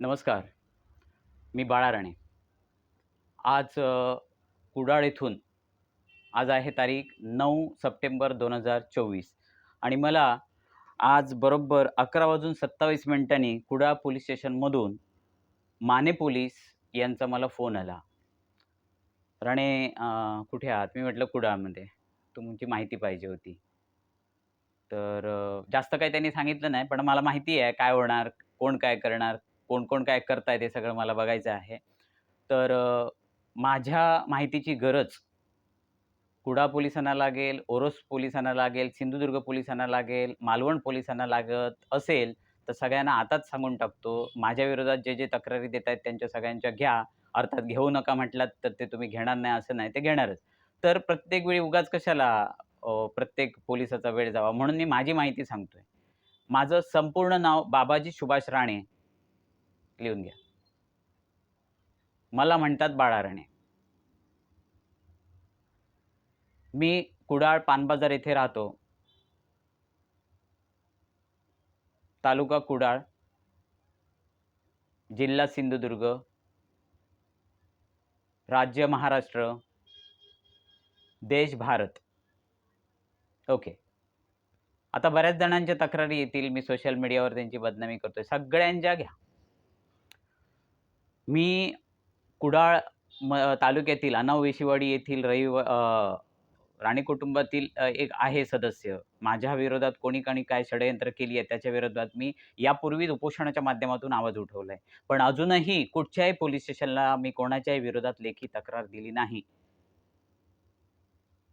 नमस्कार. मी बाळा राणे. आज कुडाळ येथून आज आहे तारीख नऊ सप्टेंबर दोन हजार चोवीस. आणि मला आज बरोबर अकरा वाजून सत्तावीस मिनिटांनी कुडाळ पोलीस स्टेशनमधून माने पोलीस यांचा मला फोन आला. राणे कुठे आहात? मी म्हटलं कुडाळमध्ये. तुमची माहिती पाहिजे होती. तर जास्त काही त्यांनी सांगितलं नाही पण मला माहिती आहे काय होणार कोण काय करणार कोण कोण काय करताय ते सगळं मला बघायचं आहे. तर माझ्या माहितीची गरज कुडा पोलिसांना लागेल ओरोस पोलिसांना लागेल सिंधुदुर्ग पोलिसांना लागेल मालवण पोलिसांना लागत असेल तर सगळ्यांना आताच सांगून टाकतो. माझ्या विरोधात जे जे तक्रारी देत आहेत त्यांच्या सगळ्यांच्या घ्या. अर्थात घेऊ नका म्हटलात तर ते तुम्ही घेणार नाही असं नाही ते घेणारच. तर प्रत्येक वेळी उगाच कशाला प्रत्येक पोलिसाचा वेळ जावा म्हणून मी माझी माहिती सांगतोय. माझं संपूर्ण नाव बाबाजी सुभाष राणे लिहून घ्या. मला म्हणतात बाळारणे. मी कुडाळ पानबाजार येथे राहतो. तालुका कुडाळ. जिल्हा सिंधुदुर्ग. राज्य महाराष्ट्र. देश भारत. ओके. आता बऱ्याच जणांच्या तक्रारी येतील. मी सोशल मीडियावर त्यांची बदनामी करतोय. सगळ्यांच्या घ्या. मी कुडाळ म तालुक्यातील अनाव वेशीवाडी येथील रहिव राणे कुटुंबातील एक आहे सदस्य. माझ्या विरोधात कोणी कोणी काय षडयंत्र केली आहे त्याच्या विरोधात मी यापूर्वीच उपोषणाच्या माध्यमातून आवाज उठवलाय. पण अजूनही कुठच्याही पोलीस स्टेशनला मी कोणाच्याही विरोधात लेखी तक्रार दिली नाही.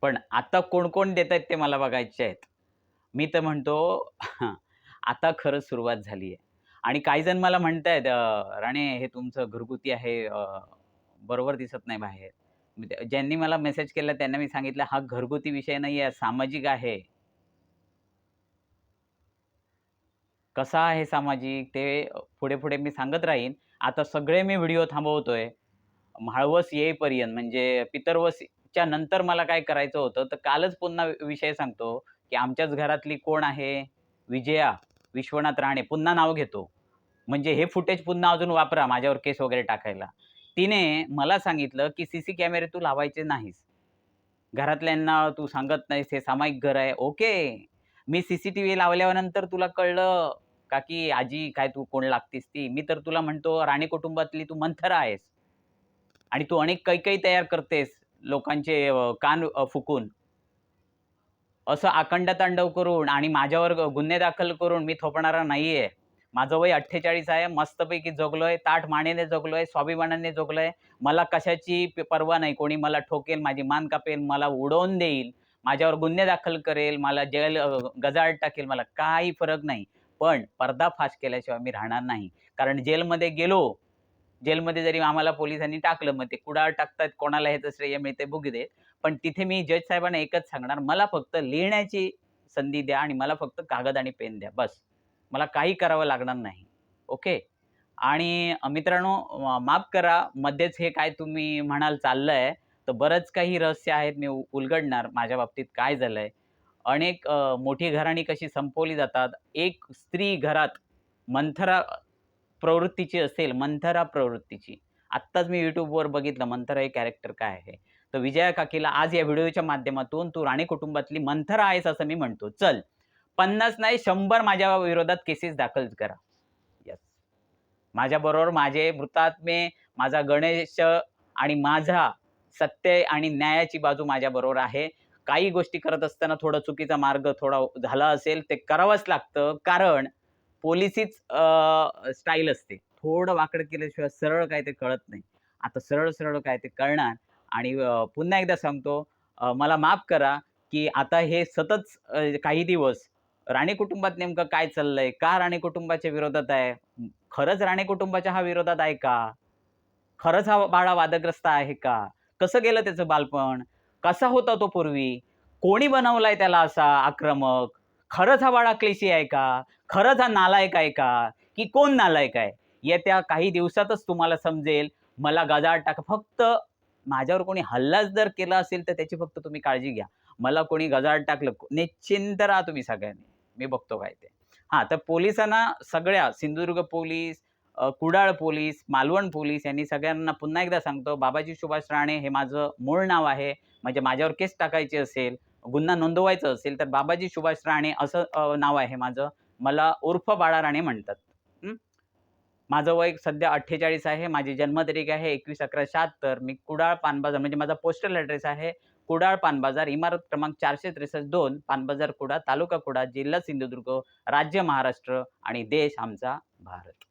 पण आता कोण कोण देत आहेत ते मला बघायचे आहेत. मी तर म्हणतो आता खरंच सुरुवात झाली आहे. आणि काही जण मला म्हणतायत राणे हे तुमचं घरगुती आहे बरोबर दिसत नाही बाहेर. ज्यांनी मला मेसेज केला त्यांना मी सांगितलं हा घरगुती विषय नाही आहे सामाजिक आहे. कसा आहे सामाजिक? ते पुढे पुढे मी सांगत राहीन. आता सगळे मी व्हिडिओ थांबवतोय. म्हाळवस येईपर्यंत म्हणजे पितरवसच्या नंतर मला काय करायचं होतं तर कालच पुन्हा विषय सांगतो की आमच्याच घरातली कोण आहे? विजया. विश्वनाथ राणे पुन्हा नाव घेतो. म्हणजे हे फुटेज पुन्हा अजून वापरा माझ्यावर केस वगैरे टाकायला. तिने मला सांगितलं की सी सी कॅमेरे तू लावायचे नाहीस. घरातल्यांना तू सांगत नाहीस हे सामायिक घर आहे. ओके. मी सी सी टी व्ही लावल्यानंतर तुला कळलं का की आजी काय तू कोण लागतीस ती? मी तर तुला म्हणतो राणे कुटुंबातली तू मंथरा आहेस. आणि तू अनेक कैकई तयार करतेस लोकांचे कान फुकून. असं आखंड तांडव करून आणि माझ्यावर गुन्हे दाखल करून मी थोपणारा नाहीये. माझं वय अठ्ठेचाळीस आहे मस्तपैकी जगलोय ताठ मानेने जगलोय स्वाभिमानाने जगलोय. मला कशाची प- पर्वा नाही कोणी मला ठोकेल माझी मान कापेल मला उडवून देईल माझ्यावर गुन्हे दाखल करेल मला जेल गजाळ टाकेल मला काही फरक नाही. पण पर्दाफाश केल्याशिवाय मी राहणार नाही. कारण जेलमध्ये गेलो जेलमध्ये जरी आम्हाला पोलिसांनी टाकलं मग ते कुडाळ टाकतात कोणाला ह्याचं श्रेय मिळते बघू दे. पण तिथे मी जज साहेबांना एकच सांगणार मला फक्त लिहिण्याची संधी द्या आणि मला फक्त कागद आणि पेन द्या बस. मला काही करावं लागणार नाही ओके? आणि मित्रांनो माफ करा मध्येच हे काय तुम्ही म्हणाल चाललं आहे तर बरंच काही रहस्य आहेत मी उ- उलगडणार माझ्या बाबतीत काय झालं आहे अनेक मोठी घराणी कशी संपवली जातात एक स्त्री घरात मंथरा प्रवृत्तीची असेल मंथरा प्रवृत्तीची. आत्ताच मी यूट्यूबवर बघितलं मंथरा हे कॅरेक्टर काय आहे? तर विजया काकीला आज या व्हिडिओच्या माध्यमातून तू राणे कुटुंबातली मंथरा आहेस असं मी म्हणतो. चल पन्नास नाही शंभर माझ्या विरोधात केसेस दाखल करा. यस माझ्याबरोबर माझे मृतात्मे माझा गणेश आणि माझा सत्य आणि न्यायाची बाजू माझ्याबरोबर आहे. काही गोष्टी करत असताना थोडा चुकीचा मार्ग थोडा झाला असेल ते करावंच लागतं. कारण पोलिसीच स्टाईल असते. थोडं वाकड केल्याशिवाय सरळ काय ते कळत नाही. आता सरळ सरळ काय ते कळणार. आणि पुन्हा एकदा सांगतो मला माफ करा की आता हे सतत काही दिवस राणे कुटुंबात नेमकं काय चाललंय? का राणे कुटुंबाच्या विरोधात आहे? खरंच राणे कुटुंबाच्या हा विरोधात आहे का? खरंच हा बाळा वादग्रस्त आहे का? कसं गेलं त्याचं बालपण? कसा होता तो पूर्वी? कोणी बनवलाय त्याला असा आक्रमक? खरंच हा बाळा क्लेशी आहे का? खरंच हा नालायक आहे का? की कोण नालायक आहे? येत्या काही दिवसातच तुम्हाला समजेल. मला गजाळ टाका. फक्त माझ्यावर कोणी हल्लाच जर केला असेल तर त्याची फक्त तुम्ही काळजी घ्या मला कोणी गजाळ टाकलं निश्चिंत राहा तुम्ही सगळ्यांनी मी बघतो काय ते हां तर पोलिसांना सगळ्या Sindhudurg police Kudal police, Malvan police यांनी सगळ्यांना पुन्हा एकदा सांगतो, बाबाजी सुभाष राणे हे माझं मूळ नाव आहे. म्हणजे माझ्यावर केस टाकायची असेल, गुन्हा नोंदवायचा असेल, तर बाबाजी सुभाष राणे असं नाव आहे माझं. मला उर्फ बाळा राणे म्हणतात. माझं वय सध्या 48 आहे. माझी जन्मतारीख आहे 21/11/76. मी कुडाळ पानबाजार म्हणजे माझा पोस्टल ॲड्रेस आहे कुडाळ पानबाजार, इमारत क्रमांक 463-2, पानबाजार कुडाळ, तालुका कुडाळ, जिल्हा सिंधुदुर्ग, राज्य महाराष्ट्र आणि देश आमचा भारत.